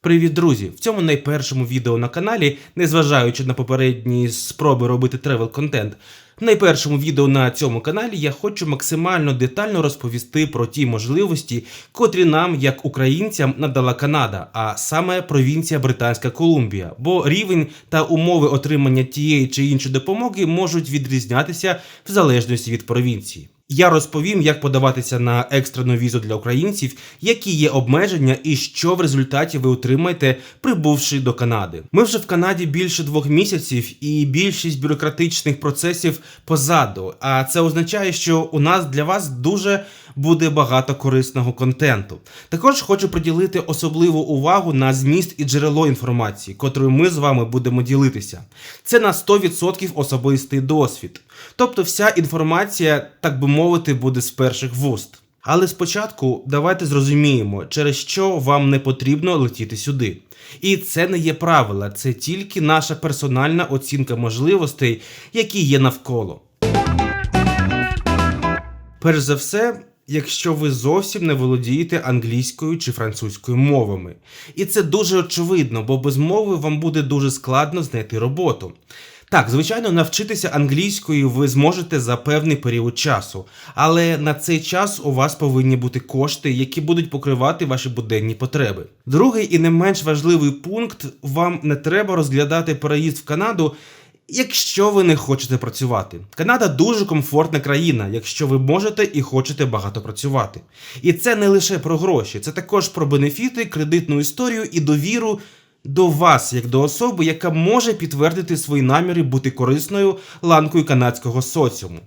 Привіт, друзі! В цьому найпершому відео на каналі, незважаючи на попередні спроби робити тревел контент, в найпершому відео на цьому каналі я хочу максимально детально розповісти про ті можливості, котрі нам, як українцям, надала Канада, а саме провінція Британська Колумбія, бо рівень та умови отримання тієї чи іншої допомоги можуть відрізнятися в залежності від провінції. Я розповім, як подаватися на екстрену візу для українців, які є обмеження і що в результаті ви отримаєте, прибувши до Канади. Ми вже в Канаді більше двох місяців, і більшість бюрократичних процесів позаду. А це означає, що у нас для вас дуже буде багато корисного контенту. Також хочу приділити особливу увагу на зміст і джерело інформації, котрою ми з вами будемо ділитися. Це на 100% особистий досвід. Тобто вся інформація, так би мовити, буде з перших вуст. Але спочатку давайте зрозуміємо, через що вам не потрібно летіти сюди. І це не є правила, це тільки наша персональна оцінка можливостей, які є навколо. Перш за все, якщо ви зовсім не володієте англійською чи французькою мовами. І це дуже очевидно, бо без мови вам буде дуже складно знайти роботу. Так, звичайно, навчитися англійської ви зможете за певний період часу, але на цей час у вас повинні бути кошти, які будуть покривати ваші буденні потреби. Другий і не менш важливий пункт: вам не треба розглядати переїзд в Канаду. Якщо ви не хочете працювати, Канада дуже комфортна країна, якщо ви можете і хочете багато працювати. І це не лише про гроші, це також про бенефіти, кредитну історію і довіру до вас, як до особи, яка може підтвердити свої наміри бути корисною ланкою канадського соціуму.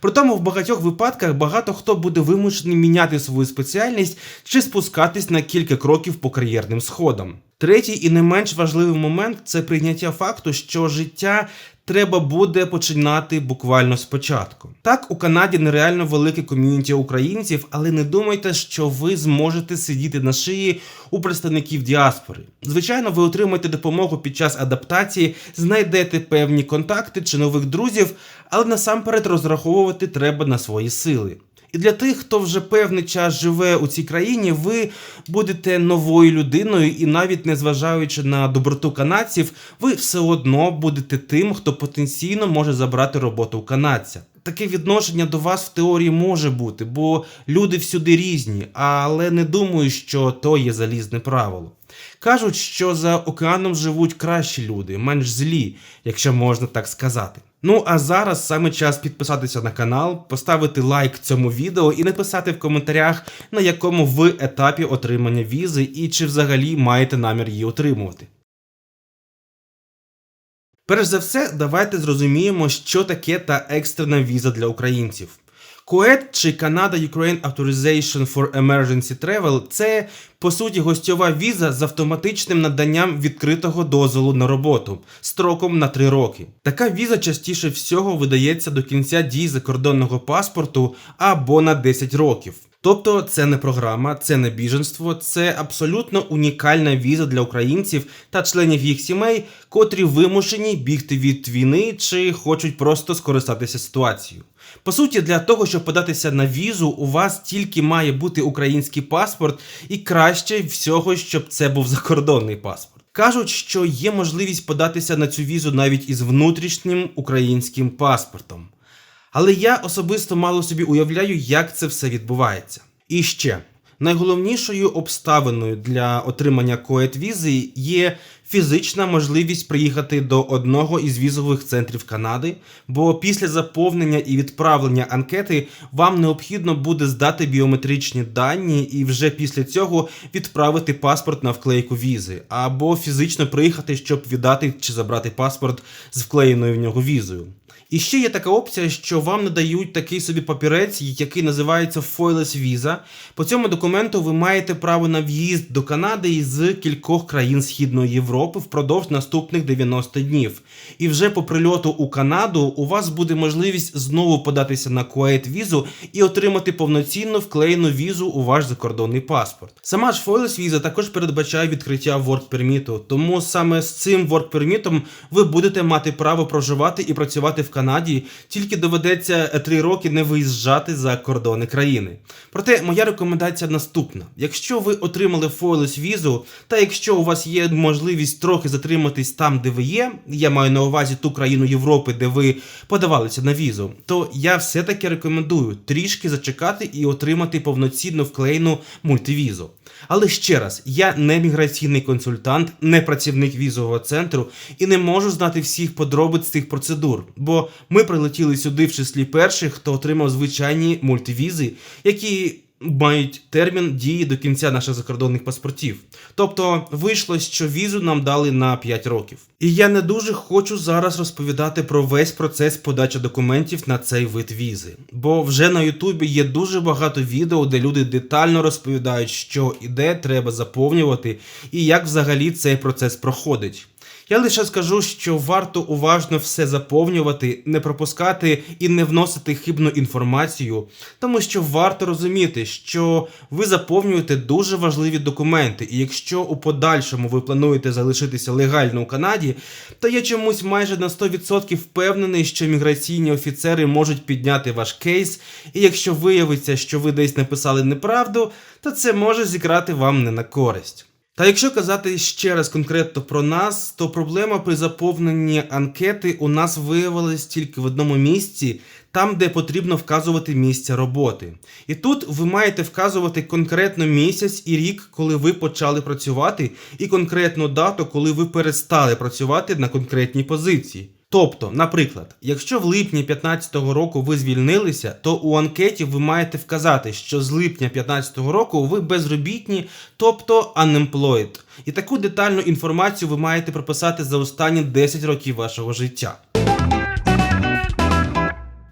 При тому в багатьох випадках багато хто буде вимушений міняти свою спеціальність чи спускатись на кілька кроків по кар'єрним сходам. Третій і не менш важливий момент це прийняття факту, що життя треба буде починати буквально спочатку. Так, у Канаді нереально велике ком'юніті українців, але не думайте, що ви зможете сидіти на шиї у представників діаспори. Звичайно, ви отримаєте допомогу під час адаптації, знайдете певні контакти чи нових друзів, але насамперед розраховувати треба на свої сили. І для тих, хто вже певний час живе у цій країні, ви будете новою людиною, і навіть незважаючи на доброту канадців, ви все одно будете тим, хто потенційно може забрати роботу у канадця. Таке відношення до вас в теорії може бути, бо люди всюди різні, але не думаю, що то є залізне правило. Кажуть, що за океаном живуть кращі люди, менш злі, якщо можна так сказати. Ну а зараз саме час підписатися на канал, поставити лайк цьому відео і написати в коментарях, на якому ви етапі отримання візи і чи взагалі маєте намір її отримувати. Перш за все, давайте зрозуміємо, що таке та екстрена віза для українців. COED чи Canada Ukraine Authorization for Emergency Travel це по суті гостьова віза з автоматичним наданням відкритого дозволу на роботу строком на 3 роки. Така віза частіше всього видається до кінця дії закордонного паспорту або на 10 років. Тобто це не програма, це не біженство, це абсолютно унікальна віза для українців та членів їх сімей, котрі вимушені бігти від війни чи хочуть просто скористатися ситуацією. По суті, для того, щоб податися на візу, у вас тільки має бути український паспорт, і краще всього, щоб це був закордонний паспорт. Кажуть, що є можливість податися на цю візу навіть із внутрішнім українським паспортом. Але я особисто мало собі уявляю, як це все відбувається. І ще найголовнішою обставиною для отримання коет візи є фізична можливість приїхати до одного із візових центрів Канади, бо після заповнення і відправлення анкети вам необхідно буде здати біометричні дані і вже після цього відправити паспорт на вклейку візи, або фізично приїхати, щоб віддати чи забрати паспорт з вклеєною в нього візою. І ще є така опція, що вам надають такий собі папірець, який називається Foiless Visa. По цьому документу ви маєте право на в'їзд до Канади із кількох країн Східної Європи впродовж наступних 90 днів. І вже по прильоту у Канаду у вас буде можливість знову податися на Kuwait візу і отримати повноцінну вклеєну візу у ваш закордонний паспорт. Сама ж Foiless Visa також передбачає відкриття Work Permit, тому саме з цим Work Permit ви будете мати право проживати і працювати в Канаді, тільки доведеться 3 роки не виїжджати за кордони країни. Проте моя рекомендація наступна: якщо ви отримали Фойлес візу, та якщо у вас є можливість трохи затриматись там, де ви є, я маю на увазі ту країну Європи, де ви подавалися на візу, то я все-таки рекомендую трішки зачекати і отримати повноцінну вклеєну мультивізу. Але ще раз, я не міграційний консультант, не працівник візового центру і не можу знати всіх подробиць цих процедур, бо ми прилетіли сюди в числі перших, хто отримав звичайні мультивізи, які мають термін дії до кінця наших закордонних паспортів. Тобто вийшло, що візу нам дали на 5 років. І я не дуже хочу зараз розповідати про весь процес подачі документів на цей вид візи. Бо вже на Ютубі є дуже багато відео, де люди детально розповідають, що і де треба заповнювати, і як взагалі цей процес проходить. Я лише скажу, що варто уважно все заповнювати, не пропускати і не вносити хибну інформацію, тому що варто розуміти, що ви заповнюєте дуже важливі документи, і якщо у подальшому ви плануєте залишитися легально у Канаді, то я чомусь майже на 100% впевнений, що міграційні офіцери можуть підняти ваш кейс, і якщо виявиться, що ви десь написали неправду, то це може зіграти вам не на користь. Та якщо казати ще раз конкретно про нас, то проблема при заповненні анкети у нас виявилась тільки в одному місці, там, де потрібно вказувати місце роботи. І тут ви маєте вказувати конкретно місяць і рік, коли ви почали працювати, і конкретну дату, коли ви перестали працювати на конкретній позиції. Тобто, наприклад, якщо в липні 2015 року ви звільнилися, то у анкеті ви маєте вказати, що з липня 2015 року ви безробітні, тобто unemployed. І таку детальну інформацію ви маєте прописати за останні 10 років вашого життя.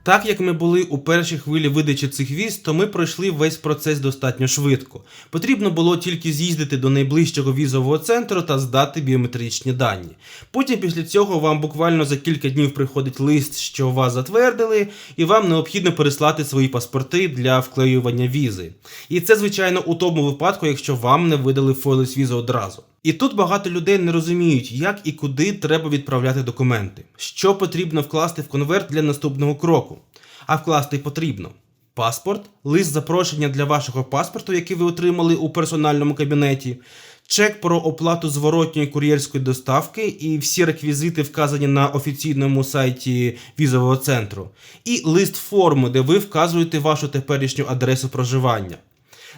Так як ми були у першій хвилі видачі цих віз, то ми пройшли весь процес достатньо швидко. Потрібно було тільки з'їздити до найближчого візового центру та здати біометричні дані. Потім після цього вам буквально за кілька днів приходить лист, що вас затвердили, і вам необхідно переслати свої паспорти для вклеювання візи. І це, звичайно, у тому випадку, якщо вам не видали фойлес візу одразу. І тут багато людей не розуміють, як і куди треба відправляти документи, що потрібно вкласти в конверт для наступного кроку. А вкласти потрібно паспорт, лист запрошення для вашого паспорту, який ви отримали у персональному кабінеті, чек про оплату зворотньої кур'єрської доставки і всі реквізити вказані на офіційному сайті візового центру, і лист форми, де ви вказуєте вашу теперішню адресу проживання.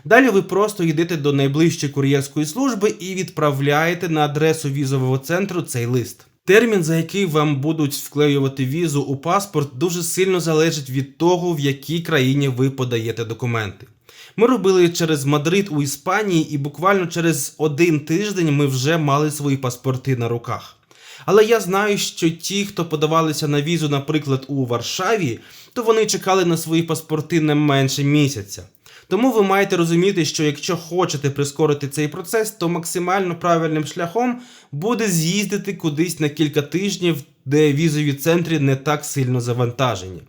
Далі ви просто йдете до найближчої кур'єрської служби і відправляєте на адресу візового центру цей лист. Термін, за який вам будуть вклеювати візу у паспорт, дуже сильно залежить від того, в якій країні ви подаєте документи. Ми робили через Мадрид у Іспанії, і буквально через один тиждень ми вже мали свої паспорти на руках. Але я знаю, що ті, хто подавалися на візу, наприклад, у Варшаві, то вони чекали на свої паспорти не менше місяця. Тому ви маєте розуміти, що якщо хочете прискорити цей процес, то максимально правильним шляхом буде з'їздити кудись на кілька тижнів, де візові центри не так сильно завантажені.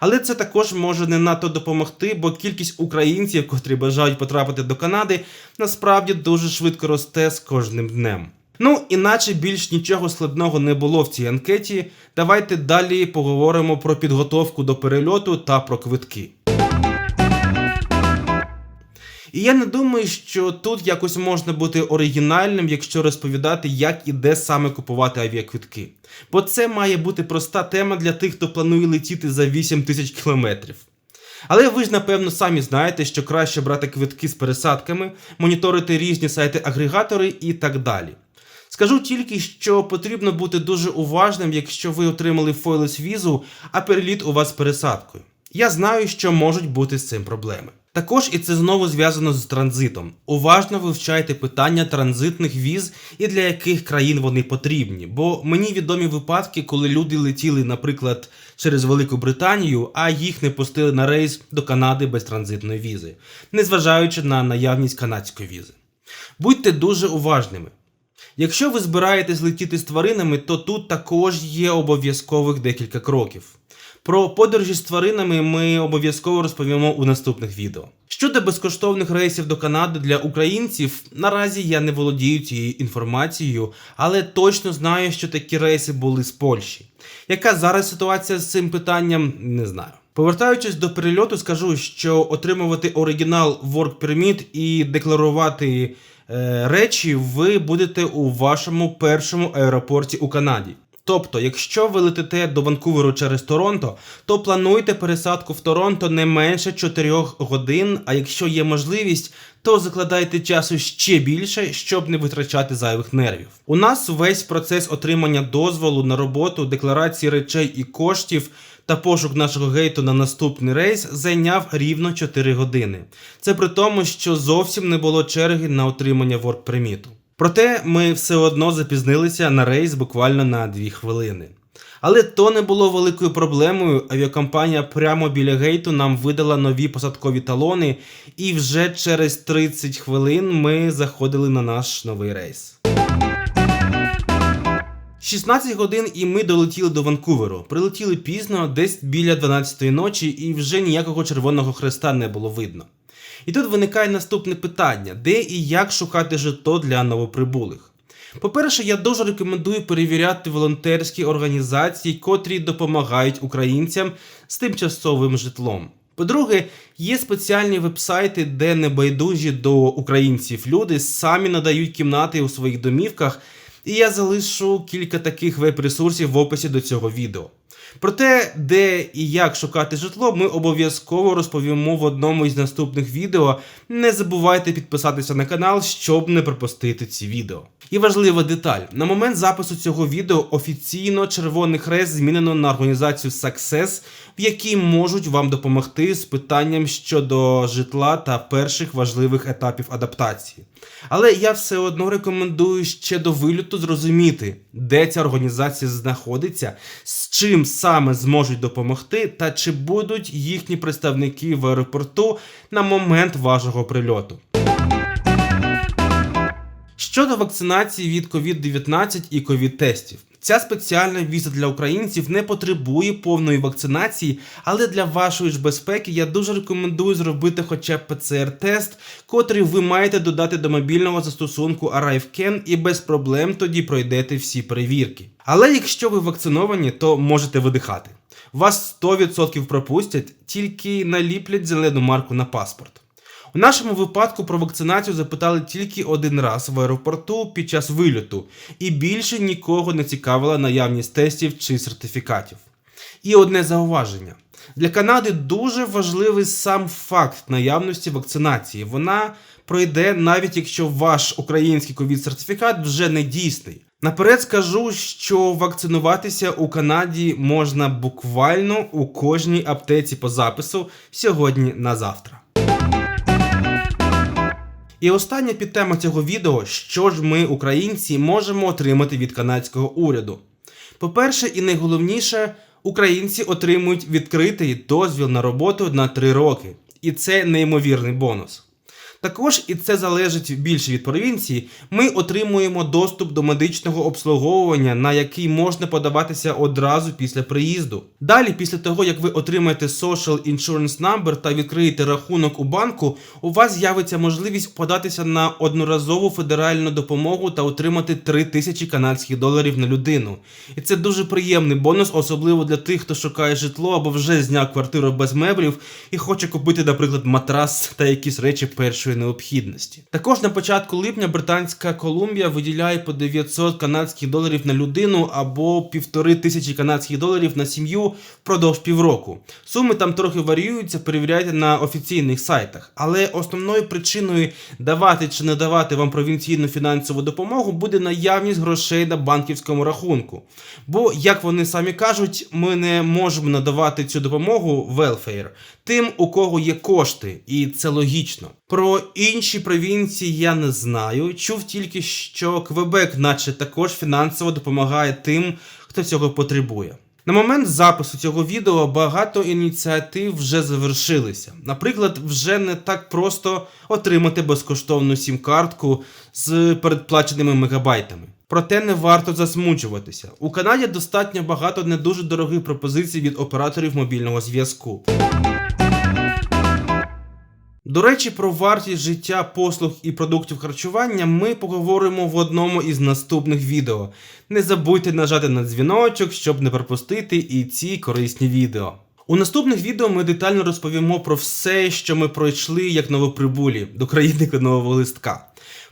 Але це також може не надто допомогти, бо кількість українців, котрі бажають потрапити до Канади, насправді дуже швидко росте з кожним днем. Ну, іначе більш нічого складного не було в цій анкеті. Давайте далі поговоримо про підготовку до перельоту та про квитки. І я не думаю, що тут якось можна бути оригінальним, якщо розповідати, як і де саме купувати авіаквитки. Бо це має бути проста тема для тих, хто планує летіти за 8 тисяч кілометрів. Але ви ж напевно самі знаєте, що краще брати квитки з пересадками, моніторити різні сайти-агрегатори і так далі. Скажу тільки, що потрібно бути дуже уважним, якщо ви отримали фойлес візу, а переліт у вас з пересадкою. Я знаю, що можуть бути з цим проблеми. Також і це знову зв'язано з транзитом. Уважно вивчайте питання транзитних віз і для яких країн вони потрібні. Бо мені відомі випадки, коли люди летіли, наприклад, через Велику Британію, а їх не пустили на рейс до Канади без транзитної візи, незважаючи на наявність канадської візи. Будьте дуже уважними. Якщо ви збираєтесь летіти з тваринами, то тут також є обов'язкових декілька кроків. Про подорожі з тваринами ми обов'язково розповімо у наступних відео. Щодо безкоштовних рейсів до Канади для українців, наразі я не володію цією інформацією, але точно знаю, що такі рейси були з Польщі. Яка зараз ситуація з цим питанням, не знаю. Повертаючись до перельоту, скажу, що отримувати оригінал Work Permit і декларувати е, речі ви будете у вашому першому аеропорті у Канаді. Тобто, якщо ви летите до Ванкуверу через Торонто, то плануйте пересадку в Торонто не менше 4 годин, а якщо є можливість, то закладайте часу ще більше, щоб не витрачати зайвих нервів. У нас весь процес отримання дозволу на роботу, декларації речей і коштів та пошук нашого гейту на наступний рейс зайняв рівно 4 години. Це при тому, що зовсім не було черги на отримання ворк-приміту. Проте ми все одно запізнилися на рейс буквально на 2 хвилини. Але то не було великою проблемою. Авіакомпанія прямо біля гейту нам видала нові посадкові талони, і вже через 30 хвилин ми заходили на наш новий рейс. 16 годин і ми долетіли до Ванкуверу. Прилетіли пізно, десь біля 12-ї ночі, і вже ніякого червоного хреста не було видно. І тут виникає наступне питання: де і як шукати житло для новоприбулих? По-перше, я дуже рекомендую перевіряти волонтерські організації, котрі допомагають українцям з тимчасовим житлом. По-друге, є спеціальні вебсайти, де небайдужі до українців люди самі надають кімнати у своїх домівках, і я залишу кілька таких веб-ресурсів в описі до цього відео. Про те, де і як шукати житло, ми обов'язково розповімо в одному із наступних відео. Не забувайте підписатися на канал, щоб не пропустити ці відео. І важлива деталь: на момент запису цього відео офіційно Червоний Хрест змінено на організацію Success, в якій можуть вам допомогти з питанням щодо житла та перших важливих етапів адаптації. Але я все одно рекомендую ще до виліту зрозуміти, де ця організація знаходиться, з чим саме зможуть допомогти, та чи будуть їхні представники в аеропорту на момент вашого прильоту. Щодо вакцинації від COVID-19 і COVID-тестів. Ця спеціальна віза для українців не потребує повної вакцинації, але для вашої ж безпеки я дуже рекомендую зробити хоча б ПЦР-тест, котрий ви маєте додати до мобільного застосунку ArriveCan і без проблем тоді пройдете всі перевірки. Але якщо ви вакциновані, то можете видихати. Вас 100% пропустять, тільки наліплять зелену марку на паспорт. У нашому випадку про вакцинацію запитали тільки один раз в аеропорту під час вильоту, і більше нікого не цікавила наявність тестів чи сертифікатів. І одне зауваження. Для Канади дуже важливий сам факт наявності вакцинації. Вона пройде навіть якщо ваш український ковід-сертифікат вже не дійсний. Наперед скажу, що вакцинуватися у Канаді можна буквально у кожній аптеці по запису сьогодні на завтра. І остання підтема цього відео, що ж ми, українці, можемо отримати від канадського уряду. По-перше, і найголовніше, українці отримують відкритий дозвіл на роботу на 3 роки. І це неймовірний бонус. Також, і це залежить більше від провінції, ми отримуємо доступ до медичного обслуговування, на який можна подаватися одразу після приїзду. Далі, після того, як ви отримаєте Social Insurance Number та відкриєте рахунок у банку, у вас з'явиться можливість податися на одноразову федеральну допомогу та отримати 3 тисячі канадських доларів на людину. І це дуже приємний бонус, особливо для тих, хто шукає житло або вже зняв квартиру без меблів і хоче купити, наприклад, матрас та якісь речі першої необхідності. Також на початку липня Британська Колумбія виділяє по 900 канадських доларів на людину або півтори тисячі канадських доларів на сім'ю впродовж півроку. Суми там трохи варіюються, перевіряйте на офіційних сайтах. Але основною причиною давати чи не давати вам провінційну фінансову допомогу буде наявність грошей на банківському рахунку. Бо, як вони самі кажуть, ми не можемо надавати цю допомогу welfare тим, у кого є кошти, і це логічно. Про інші провінції я не знаю. Чув тільки, що Квебек, наче також фінансово допомагає тим, хто цього потребує. На момент запису цього відео багато ініціатив вже завершилися. Наприклад, вже не так просто отримати безкоштовну сім-картку з передплаченими мегабайтами. Проте не варто засмучуватися. У Канаді достатньо багато не дуже дорогих пропозицій від операторів мобільного зв'язку. До речі, про вартість життя послуг і продуктів харчування ми поговоримо в одному із наступних відео. Не забудьте нажати на дзвіночок, щоб не пропустити і ці корисні відео. У наступних відео ми детально розповімо про все, що ми пройшли як новоприбулі до країни нового листка.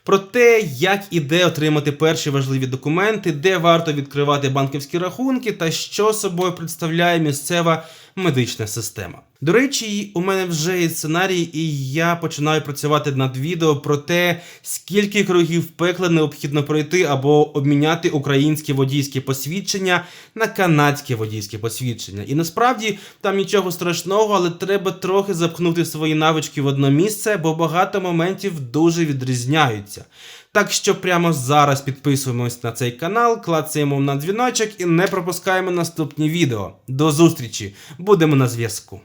Про те, як і де отримати перші важливі документи, де варто відкривати банківські рахунки та що собою представляє місцева медична система. До речі, у мене вже є сценарій, і я починаю працювати над відео про те, скільки кругів пекла необхідно пройти або обміняти українське водійське посвідчення на канадське водійське посвідчення. І насправді там нічого страшного, але треба трохи запхнути свої навички в одне місце, бо багато моментів дуже відрізняються. Так що прямо зараз підписуємось на цей канал, клацаємо на дзвіночок і не пропускаємо наступні відео. До зустрічі! Будемо на зв'язку.